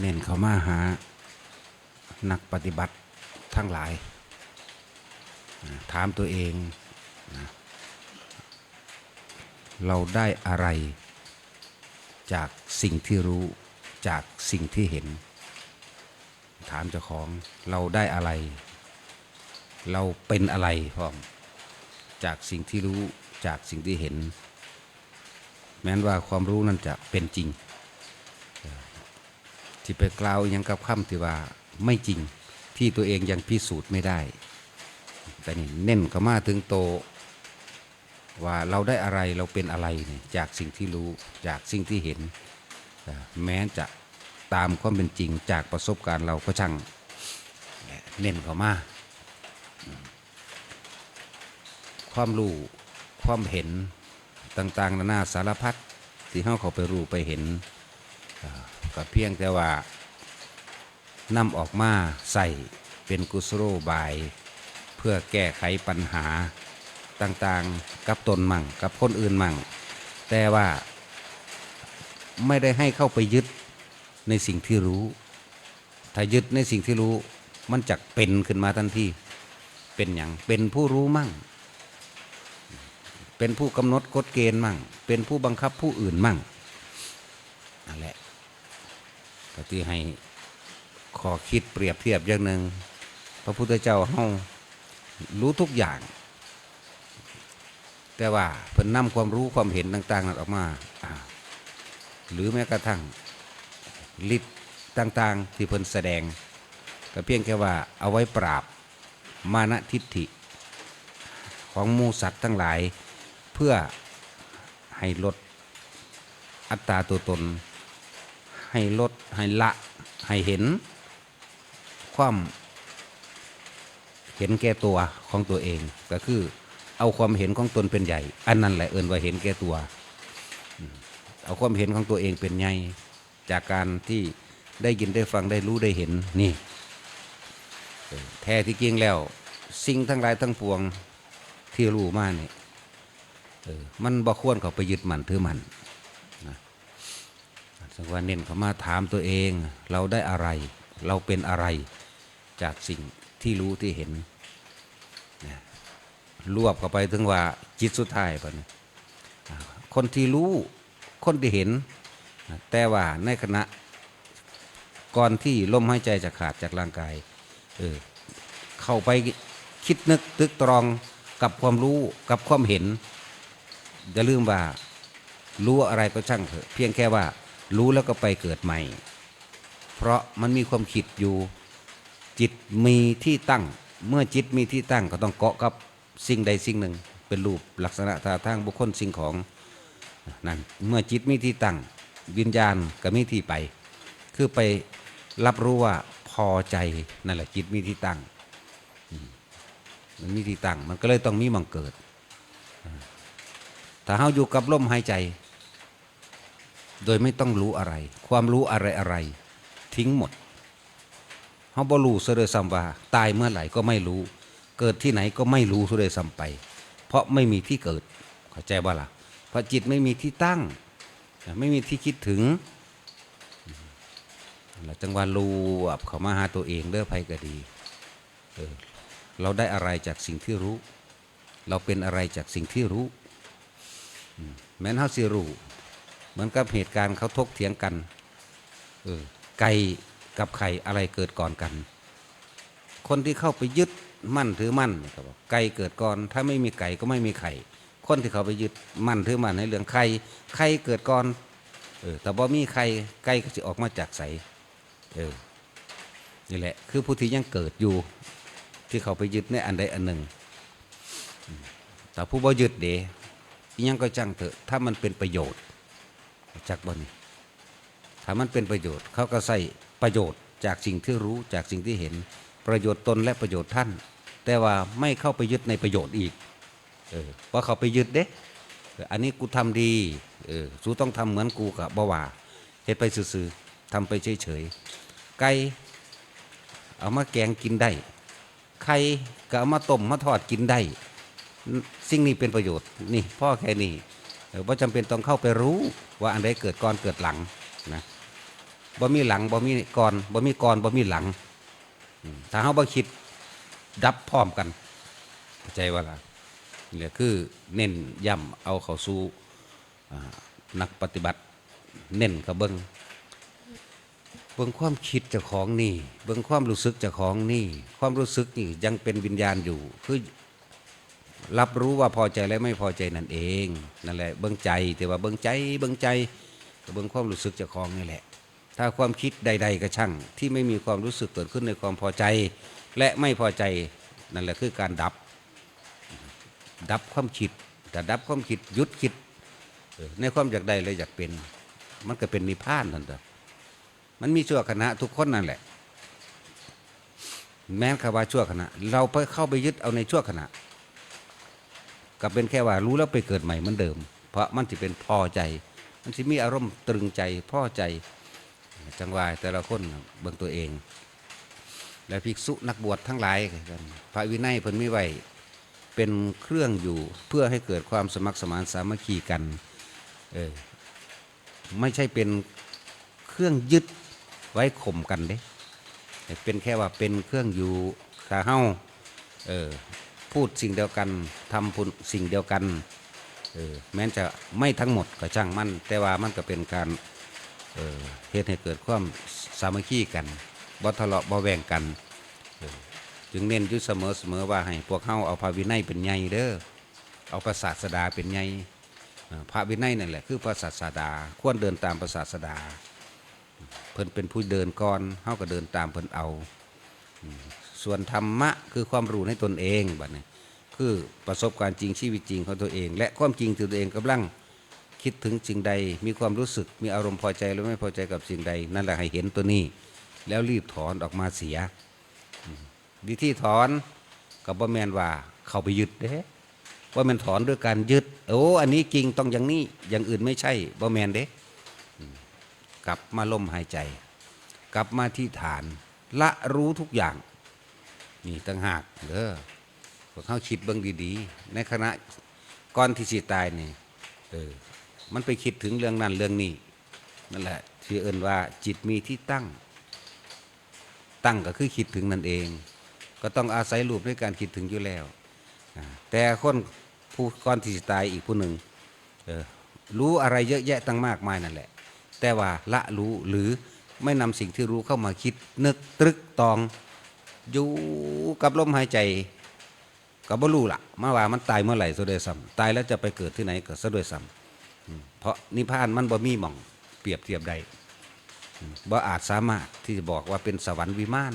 เน้นเข้ามาหานักปฏิบัติทั้งหลาย ถามตัวเองนะเราได้อะไรจากสิ่งที่รู้จากสิ่งที่เห็น ถามเจ้าของเราได้อะไร เราเป็นอะไรพร้อมจากสิ่งที่รู้จากสิ่งที่เห็น แม้นว่าความรู้นั้นจะเป็นจริง ที่ไปกล่าวอหยังกับคำที่ว่าไม่จริงที่ตัวเองยังพิสูจน์ไม่ได้ แต่นี่เน้นก็มาถึงโต ว่าเราได้อะไรเราเป็นอะไรเนี่ยจากสิ่งที่รู้จากสิ่งที่เห็น แม้จะตามความเป็นจริงจากประสบการณ์เราก็ช่างเน้นเข้ามาความรู้ความเห็นต่างๆนานาสารพัดที่เขาเขาไปรู้ไปเห็น ก็เพียงแต่ว่านำออกมาใส่เป็นกุศโลบาย เพื่อแก้ไขปัญหาต่างๆกับตนมั่งกับคนอื่นมั่ง แต่ว่าไม่ได้ให้เข้าไปยึดในสิ่งที่รู้ ถ้ายึดในสิ่งที่รู้ มันจะเป็นขึ้นมาทันทีเป็นอย่างเป็นผู้รู้มั่ง เป็นผู้กำหนดกฎเกณฑ์มั่ง เป็นผู้บังคับผู้อื่นมั่งนั่นแหละ ก็ที่ให้ขอคิดเปรียบเทียบอย่างหนึ่งพระพุทธเจ้าเฮารู้ทุกอย่าง แต่ว่าเพิ่นนำความรู้ความเห็นต่าง ๆ นั้นออกมา หรือแม้กระทั่งฤทธิ์ต่าง ๆ ที่เพิ่นแสดง ก็เพียงแค่ว่าเอาไว้ปราบมานะทิฏฐิ ของมูสัตว์ทั้งหลาย เพื่อให้ลดอัตราตัวตน ให้ลด ให้ละ ให้เห็น ความ เห็นแก่ตัวของตัวเอง ก็คือ เอาความเห็นของตนเป็นใหญ่ อันนั้นแหละเอินว่าเห็นแก่ตัว เอาความเห็นของตัวเองเป็นใหญ่ จากการที่ได้ยินได้ฟังได้รู้ได้เห็นนี่ แท้ที่จริงแล้ว สิ่งทั้งหลายทั้งปวงที่รู้มาเนี่ยมันบ่ควรเขาไปยึดมันถือมัน สังว่าเน้นเขามาถามตัวเอง เราได้อะไร เราเป็นอะไรจากสิ่งที่รู้ที่เห็นรวบเข้าไปถึงว่าจิตสุดท้ายปะเนี่ยอ่าคนที่รู้คนที่เห็น แต่ว่าในขณะก่อนที่ลมหายใจจะขาดจากร่างกายเออเข้าไปคิดนึกตึกตรองกับความรู้กับความเห็นอย่าลืมว่ารู้อะไรก็ช่างเถอะ เพียงแค่ว่า รู้แล้วก็ไปเกิดใหม่ เพราะมันมีความคิดอยู่ จิตมีที่ตั้ง เมื่อจิตมีที่ตั้งก็ต้องเกาะกับสิ่งใดสิ่งหนึ่ง เป็นรูปลักษณะท่าทางบุคคลสิ่งของนั่นเมื่อจิตมีที่ตั้ง วิญญาณก็มีที่ไป คือไปรับรู้ว่าพอใจนั่นแหละจิตมีที่ตั้งมมันมีที่ตั้งมันก็เลยต้องมีมังเกิด ถ้าเฮาอยู่กับลมหายใจ โดยไม่ต้องรู้อะไร ความรู้อะไรอะไรๆทิ้งหมดเขาบ่รู้เลยซ้ำว่าตายเมื่อไหร่ก็ไม่รู้ เกิดที่ไหนก็ไม่รู้เลยซ้ำไป เพราะไม่มีที่เกิดเข้าใจบ่ล่ะเพราะจิตไม่มีที่ตั้ง ไม่มีที่คิดถึงแล้วจังหวะรู้อับเขามาหาตัวเองเด้อภัยก็ดีเออเราได้อะไรจากสิ่งที่รู้ เราเป็นอะไรจากสิ่งที่รู้แม้นเฮาสิรู้ เหมือนกับเหตุการณ์เขาทกเถียงกันเออไก่กับไข่อะไรเกิดก่อนกัน คนที่เข้าไปยึดมั่นถือมั่นก็บอกไก่เกิดก่อน ถ้าไม่มีไก่ก็ไม่มีไข่คนที่เขาไปยึดมั่นถือมั่นในเรื่องไข่ไข่เกิดก่อนเออแต่บ่มีไข่ไก่ก็สิออกมาจากใสเออนี่แหละ คือผู้ที่ยังเกิดอยู่ ที่เขาไปยึดในอันใดอันหนึ่ง แต่ผู้บ่ยึดเดอิหยังก็จังเถอะ ถ้ามันเป็นประโยชน์ จากบ่นี่ถ้ามันเป็นประโยชน์ เขาก็ใส่ประโยชน์จากสิ่งที่รู้จากสิ่งที่เห็น ประโยชน์ตนและประโยชน์ท่าน แต่ว่าไม่เข้าไปยึดในประโยชน์อีกเออพราะเขาไปยึดเด้ออันนี้กูทำดีเออสูต้องทำเหมือนกูกับบ่ว่าเฮ็ดไปซื่อๆทำไปเฉยๆไก่เอามาแกงกินได้ไข่ก็เอามาต้มมาทอดกินได้ สิ่งนี้เป็นประโยชน์นี่พ่อแค่นี้ บ่จำเป็นต้องเข้าไปรู้ว่าอันใดเกิดก่อนเกิดหลังนะบ่มีหลังบ่มีก่อนบ่มีก่อนบ่มีหลัง ถ้าเฮาบ่คิดดับพร้อมกันใจว่าล่ะนี่คือเน้นย้ำเอาเข้าสู่อ่านักปฏิบัติเน้นกับเบิงเบิงความคิดจ้าของนี่ เบิงความรู้สึกจ้าของนี่ ความรู้สึกนี่ยังเป็นวิญญาณอยู่ คือ รับรู้ว่าพอใจและไม่พอใจนั่นเอง นั่นแหละเบิงใจแต่ว่าเบิงใจเบิงใจก็เบิงความรู้สึกจ้าของนี่แหละ ถ้าความคิดใด ๆก็ช่าง ที่ไม่มีความรู้สึกเกิดขึ้นในความพอใจ และไม่พอใจนั่นแหละคือการดับ ดับความคิดแต่ดับความคิดยุดคิดในความอยากได้เลยอยากเป็น มันก็เป็นนิพพานนั่นเถอะมันมีชั่วขณะทุกคนนั่นแหละ แม้นคำว่าชั่วขณะ เราไปเข้าไปยึดเอาในชั่วขณะ ก็เป็นแค่ว่ารู้แล้วไปเกิดใหม่เหมือนเดิม เพราะมันจะเป็นพอใจ มันจะมีอารมณ์ตรึงใจพอใจจังหวะแต่ละคนเบิ่งตัวเอง และภิกษุนักบวชทั้งหลายกันพระวินัยเพิ่นมีไว้เป็นเครื่องอยู่เพื่อให้เกิดความสมัครสมานสามัคคีกันเออไม่ใช่เป็นเครื่องยึดไว้ข่มกันเด้เป็นแค่ว่าเป็นเครื่องอยู่ถ้าเฮ้าเออ พูดสิ่งเดียวกันทำพูดสิ่งเดียวกันเออแม้นจะไม่ทั้งหมดก็ช่างมัน แต่ว่ามันก็เป็นการเออเหตุให้เกิดความสามัคคีกันบ่ทะเลาะบ่แว่งกันจึงเน้นอยู่เสมอเสมอว่าให้พวกเฮาเอาพระวินัยเป็นใหญ่เด้อเอาพระศาสดาเป็นใหญ่พระวินัยนั่นแหละคือพระศาสดาควรเดินตามพระศาสดาเพิ่นเป็นผู้เดินก่อนเฮาก็เดินตามเพิ่นเอา ส่วนธรรมะคือความรู้ในตนเองบัดนี้คือประสบการณ์จริงชีวิตจริงของตัวเอง และความจริงตัวเองกำลังคิดถึงสิ่งใด มีความรู้สึกมีอารมณ์พอใจหรือไม่พอใจกับสิ่งใด นั่นแหละให้เห็นตัวนี้ แล้วรีบถอนออกมาเสีย วิธีถอนกับบ่แมนว่าเข้าไปยึดเด้ว่ามันถอนด้วยการยึดโอ้อันนี้จริงต้องอย่างนี้อย่างอื่นไม่ใช่บ่แมนเด้กลับมาลมหายใจ กลับมาที่ฐาน ละรู้ทุกอย่าง นี่ตั้งหากเด้อพวกเขาคิดเบิ่งดีๆ ในขณะก่อนที่สิตายนี่เออมันไปคิดถึงเรื่องนั้นเรื่องนี้นั่นแหละที่เอิ้นว่าจิตมีที่ตั้ง ตั้งก็คือคิดถึงนั่นเอง ก็ต้องอาศัยรูปในการคิดถึงอยู่แล้ว แต่คนผู้ก่อนที่จะตายอีกผู้หนึ่งเออรู้อะไรเยอะแยะตั้งมากมายนั่นแหละ แต่ว่าละรู้หรือไม่นำสิ่งที่รู้เข้ามาคิดนึกตรึกตอง อยู่กับลมหายใจกับบ่รู้ละมาว่ามันตายเมื่อไหร่ซะด้วยซ้ำตายแล้วจะไปเกิดที่ไหนก็ซะด้วยซ้ำอืมเพราะนิพพานมันบ่มีหม่องเปรียบเทียบใดบ่อาจสามารถที่จะบอกว่าเป็นสวรรค์วิมาน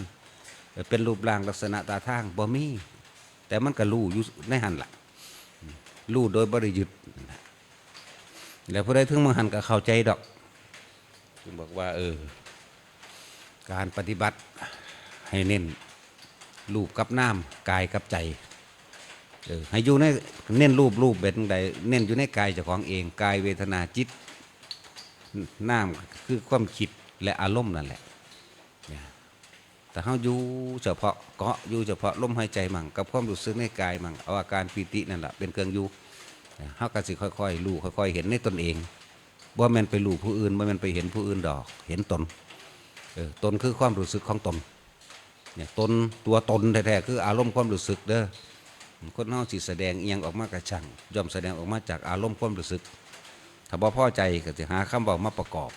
เป็นรูปร่างลักษณะตาทางบ่มี แต่มันก็รู้อยู่ในหันละรู้โดยบริยุทธ์นั่นล่ะแล้วผู้ใดถึงมหันก็เข้าใจดอกจึงบอกว่า เออ การปฏิบัติให้เน้น รูปกับน้ำกายกับใจเออให้อยู่ในเน้นรูปรูปเป็นใดเน้นอยู่ในกายเจ้าของเองกายเวทนาจิตน้ำคือความคิดและอารมณ์นั่นแหละแต่เขาอยู่เฉพาะเกาะอยู่เฉพาะลมหายใจมั่งกับความรู้สึกในกายมั่งเอาอาการปีตินั่นแหละเป็นเครื่องอยู่เนี่ยเขาก็สิค่อยๆรู้ค่อย ๆ เห็นในตนเองว่ามันไปรู้ผู้อื่นว่ามันไปเห็นผู้อื่นดอก เห็นตนเออตนคือความรู้สึกของตน เนี่ยตนตัวตนแท้ๆคืออารมณ์ความรู้สึกเด้อคนเฮาสิแสดงเอียงออกมากระช่างย่อมแสดงออกมาจากอารมณ์ความรู้สึก ถ้าบ่พอใจก็จะหาคำบอกมาประกอบ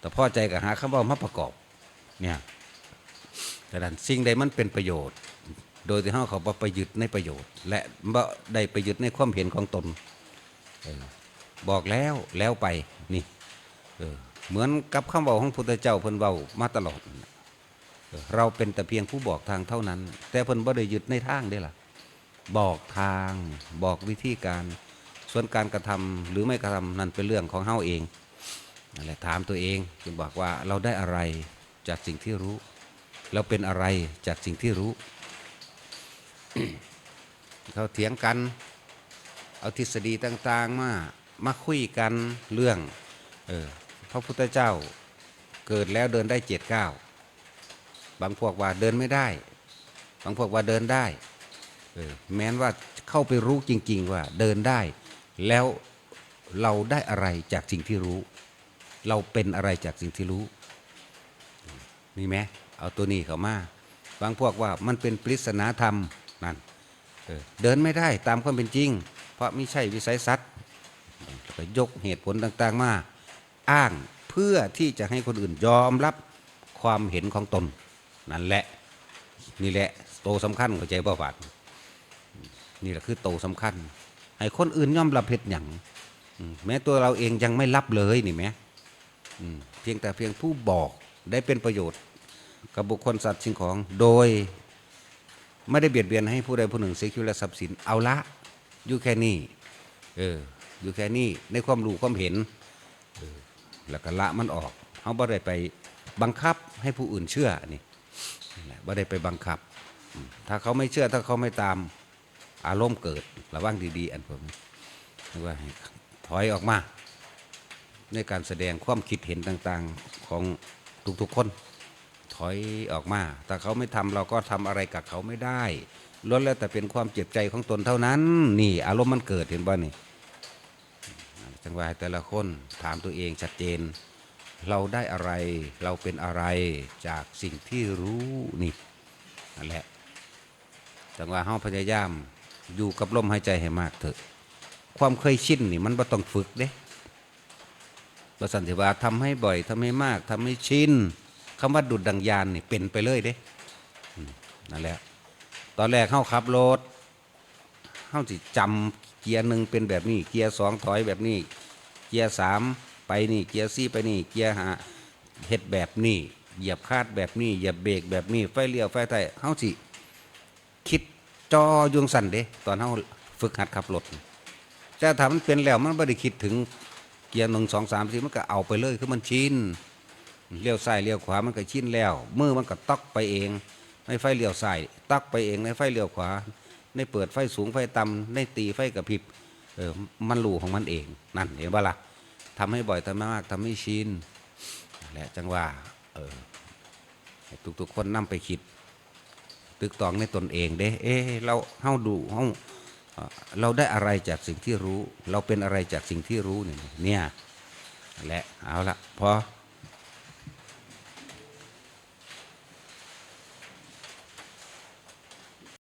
แต่พอใจก็หาคำบอกมาประกอบเนี่ยแต่ดันสิ่งใดมันเป็นประโยชน์ โดยที่เฮาเขาบ่ไปยึดในประโยชน์ และบ่ได้ไปยึดในความเห็นของตนบอกแล้วแล้วไปนี่เออเหมือนกับคำเว้าของพุทธเจ้าเพิ่นเว้ามาตลอด เราเป็นแต่เพียงผู้บอกทางเท่านั้น แต่เพิ่นบ่ได้ยึดในทางเด้ล่ะ บอกทางบอกวิธีการ ส่วนการกระทำหรือไม่กระทำนั่นเป็นเรื่องของเฮาเองนั่นแหละถามตัวเองจึงบอกว่าเราได้อะไรจากสิ่งที่รู้ เราเป็นอะไรจากสิ่งที่รู้ เขาเถียงกัน เอาทฤษฎีต่างๆมามาคุยกันเรื่อง เออพระพุทธเจ้าเกิดแล้วเดินได้เจ็ดเก้า บางพวกว่าเดินไม่ได้ บางพวกว่าเดินได้เออแม้นว่าเข้าไปรู้จริง ๆ ว่าเดินได้ แล้วเราได้อะไรจากสิ่งที่รู้ เราเป็นอะไรจากสิ่งที่รู้มีไหมเอาตัวนี้เข้ามา บางพวกว่ามันเป็นปริศนาธรรมนั่นเออเดินไม่ได้ตามความเป็นจริง เพราะไม่ใช่วิสัยสัตว์แล้วก็ยกเหตุผลต่างๆมา อ้างเพื่อที่จะให้คนอื่นยอมรับความเห็นของตน นั่นแหละ นี่แหละโตสำคัญเข้าใจบ่บาดนี่แหละคือโตสำคัญ ให้คนอื่นย่อมรับเพชรอย่างแม้ตัวเราเองยังไม่รับเลยนี่แหมเพียงแต่เพียงผู้บอกได้เป็นประโยชน์ กับบุคคลสัตว์สิ่งของโดย ไม่ได้เบียดเบียนให้ผู้ใดผู้หนึ่งเสียชีวิตและทรัพย์สินเอาละอยู่แค่นี้เอออยู่แค่นี้ในความรู้ความเห็นแล้วก็ละมันออกเขาบ่ได้ไปบังคับให้ผู้อื่นเชื่อนี่ นั่ได้ไปบังคับ ถ้าเขาไม่เชื่อถ้าเขาไม่ตามอารมณ์เกิดระวังดี ๆ อันผมนึกว่าถอยออกมาในการแสดงความคิดเห็นต่างๆของทุกๆคน ถอยออกมาถ้าเขาไม่ทำเราก็ทำอะไรกับเขาไม่ได้ล้วนแล้วแต่เป็นความเจ็บใจของตนเท่านั้น นี่ อารมณ์มันเกิดเห็นบ่นี่จังหวะแต่ละคนถามตัวเองชัดเจน เราได้อะไร เราเป็นอะไรจากสิ่งที่รู้นี่นั่นแหละจังว่าเฮาพยายามอยู่กับลมหายใจให้มากเถอะ ความเคยชินนี่มันบ่ต้องฝึกเด้ประสันติว่าทำให้บ่อยทำให้มากทำให้ชินคำว่าดุดดังยานนี่เป็นไปเลยเด้นั่นแหละ ตอนแรกเฮาขับรถเฮาสิจำเกียร์หนึ่งเป็นแบบนี้ เกียร์สองถอยแบบนี้ เกียร์สาม ไปนี่เกียร์สี่ไปนี่เกียร์หาเฮ็ดแบบนี้เหยียบคาดแบบนี้เหยียบเบรกแบบนี้ไฟเลี้ยวไฟไทยเฮาสิคิดจอยุงสั่นเด้ตอนเฮาฝึกหัดขับรถแต่ถ้ามันเป็นแล้วมันไม่ได้คิดถึงเกียร์หนึ่งสองสามสี่มันก็เอาไปเลยคือมันชินเลี้ยวซ้ายเลี้ยวขวามันก็ชินแล้วมือมันก็ตอกไปเองในไฟเลี้ยวซ้ายตอกไปเองในไฟเลี้ยวขวาในเปิดไฟสูงไฟต่ำในตีไฟกระพริบเออมันรูของมันเองนั่นเห็นปะล่ะ ทำให้บ่อยทำให้มากทำให้ชินแหละจังว่าเออทุกๆคนนํไปคิด ตึกตองในตนเองเด้ เอ๊เราเฮาดูเฮาเอ่อเราได้อะไรจากสิ่งที่รู้ เราเป็นอะไรจากสิ่งที่รู้เนี่ยเนี่ยและเอาละพอ